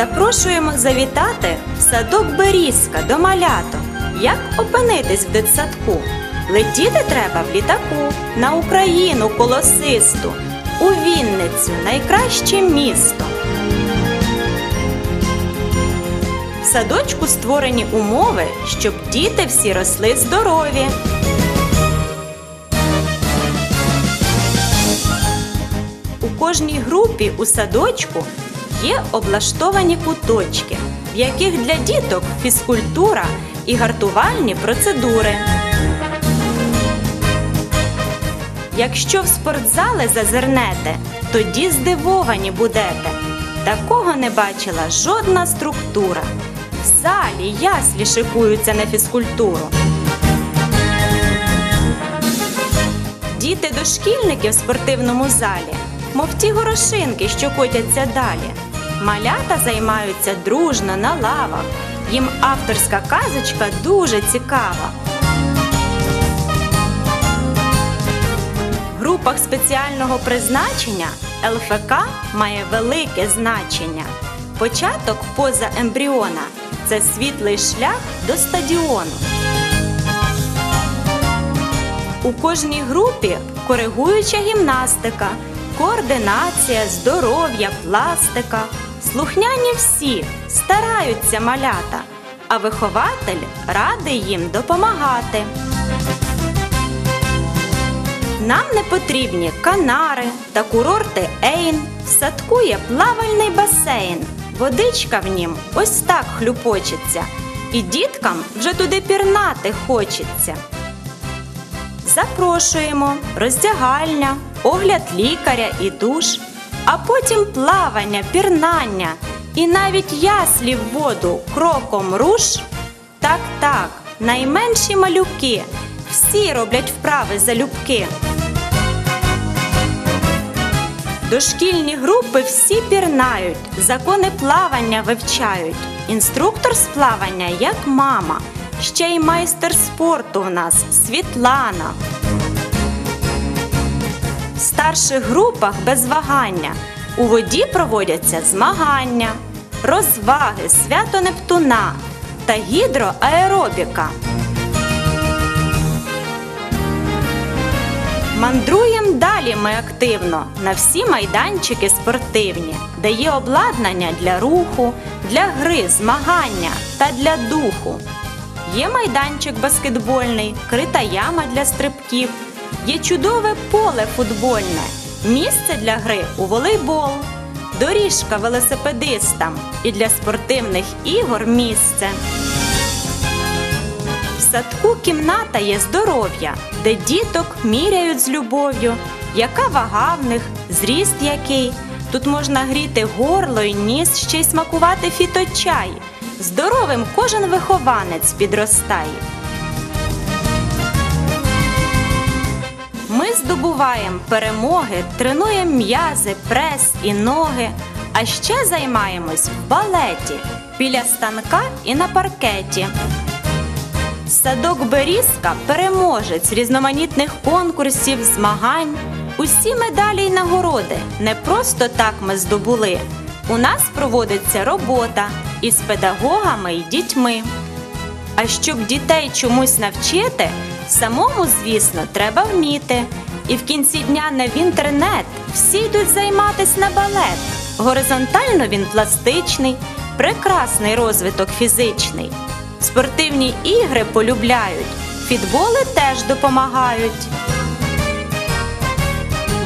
Запрошуємо завітати в садок Берізка до маляток. Як опинитись в дитсадку? Летіти треба в літаку на Україну колосисту, у Вінницю найкраще місто. В садочку створені умови, щоб діти всі росли здорові. У кожній групі у садочку є облаштовані куточки, в яких для діток фізкультура і гартувальні процедури. Якщо в спортзали зазирнете, тоді здивовані будете. Такого не бачила жодна структура. В залі яслі шикуються на фізкультуру. Діти-дошкільники в спортивному залі, мов ті горошинки, що котяться далі. Малята займаються дружно на лавах. Їм авторська казочка дуже цікава. В групах спеціального призначення ЛФК має велике значення. Початок поза ембріона це світлий шлях до стадіону. У кожній групі коригуюча гімнастика, координація, здоров'я, пластика. Слухняні всі стараються малята, а вихователь радий їм допомагати. Нам не потрібні канари та курорти Ейн. В садку є плавальний басейн. Водичка в нім ось так хлюпочеться, і діткам вже туди пірнати хочеться. Запрошуємо роздягальня, огляд лікаря і душ, а потім плавання, пірнання і навіть яслі в воду кроком руш. Так, так, найменші малюки всі роблять вправи залюбки. Дошкільні групи всі пірнають, закони плавання вивчають. Інструктор з плавання, як мама, ще й майстер спорту в нас Світлана. В старших групах без вагання у воді проводяться змагання, розваги, свято Нептуна та гідроаеробіка. Мандруєм далі ми активно на всі майданчики спортивні, де є обладнання для руху, для гри, змагання та для духу. Є майданчик баскетбольний, крита яма для стрибків, є чудове поле футбольне, місце для гри у волейбол, доріжка велосипедистам і для спортивних ігор місце. В садку кімната є здоров'я, де діток міряють з любов'ю, яка вага в них, зріст який. Тут можна гріти горло й ніс, ще й смакувати фіточай. Здоровим кожен вихованець підростає. Ми здобуваємо перемоги, тренуємо м'язи, прес і ноги, а ще займаємось в балеті, біля станка і на паркеті. Садок Берізка переможець різноманітних конкурсів, змагань. Усі медалі й нагороди не просто так ми здобули. У нас проводиться робота із педагогами й дітьми. А щоб дітей чомусь навчити, самому, звісно, треба вміти. І в кінці дня не в інтернет всі йдуть займатись на балет. Горизонтально він пластичний, прекрасний розвиток фізичний. Спортивні ігри полюбляють, фітболи теж допомагають.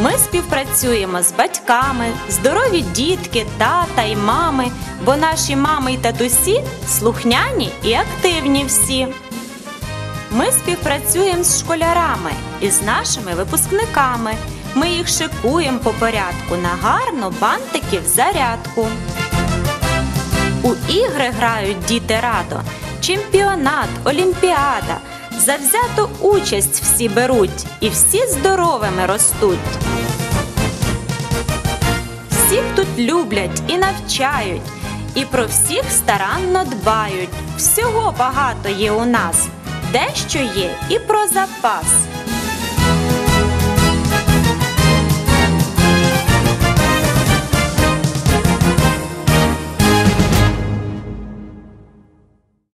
Ми співпрацюємо з батьками, здорові дітки, тата й мами, бо наші мами й татусі слухняні і активні всі. Ми співпрацюємо з школярами і з нашими випускниками. Ми їх шикуємо по порядку на гарну бантиків зарядку. У ігри грають діти радо, чемпіонат, олімпіада. Завзяту участь всі беруть і всі здоровими ростуть. Всіх тут люблять і навчають, і про всіх старанно дбають. Всього багато є у нас, дещо є і про запас.